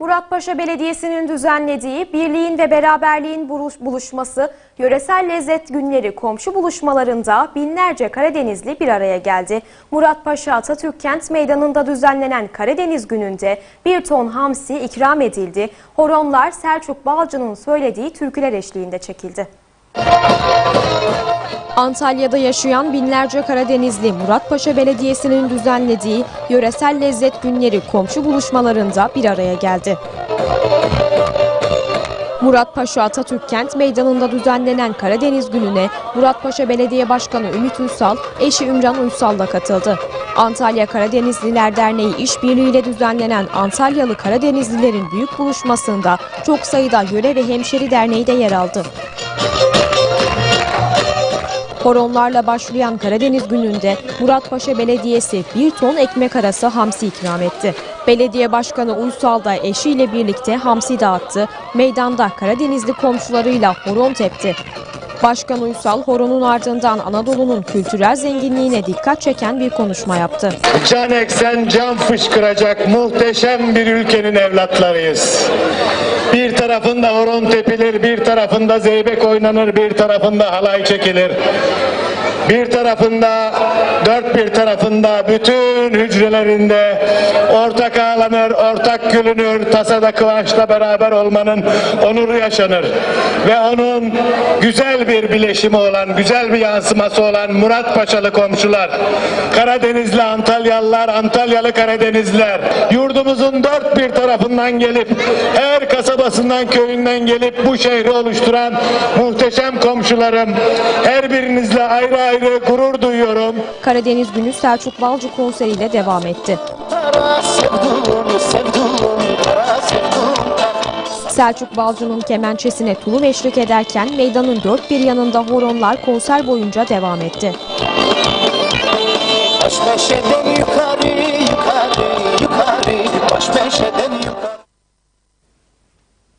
Muratpaşa Belediyesi'nin düzenlediği Birliğin ve Beraberliğin buluş- buluşması Yöresel Lezzet Günleri komşu buluşmalarında binlerce Karadenizli bir araya geldi. Muratpaşa Atatürk Kent Meydanı'nda düzenlenen Karadeniz Günü'nde bir ton hamsi ikram edildi. Horonlar Selçuk Balcı'nın söylediği türküler eşliğinde çekildi. Antalya'da yaşayan binlerce Karadenizli Muratpaşa Belediyesi'nin düzenlediği yöresel lezzet günleri komşu buluşmalarında bir araya geldi. Muratpaşa Atatürk Kent Meydanı'nda düzenlenen Karadeniz Günü'ne Muratpaşa Belediye Başkanı Ümit Uysal, eşi Ümran Uysal'la katıldı. Antalya Karadenizliler Derneği işbirliğiyle düzenlenen Antalyalı Karadenizlilerin büyük buluşmasında çok sayıda yöre ve hemşeri derneği de yer aldı. Horonlarla başlayan Karadeniz gününde Muratpaşa Belediyesi bir ton ekmek arası hamsi ikram etti. Belediye Başkanı Uysal da eşiyle birlikte hamsi dağıttı. Meydanda Karadenizli komşularıyla horon tepti. Başkan Uysal horonun ardından Anadolu'nun kültürel zenginliğine dikkat çeken bir konuşma yaptı. Can eksen can fışkıracak muhteşem bir ülkenin evlatlarıyız. Bir tarafında horon tepilir, bir tarafında zeybek oynanır, bir tarafında halay çekilir. Bir tarafında, dört bir tarafında bütün hücrelerinde ortak ağlanır, ortak gülünür, tasada kıvançla beraber olmanın onuru yaşanır. Ve onun güzel bir bileşimi olan, güzel bir yansıması olan Murat Paşalı komşular, Karadenizli Antalyalılar, Antalyalı Karadenizliler, yurdumuzun dört bir tarafından gelip, her kasabasından, köyünden gelip bu şehri oluşturan muhteşem komşularım, her birinizle ayrı ayrı gurur duyuyorum. Karadeniz Günü Selçuk Balcı konseriyle devam etti. Selçuk Balcı'nın kemençesine tulum eşlik ederken meydanın dört bir yanında horonlar konser boyunca devam etti. Baş yukarı yukarı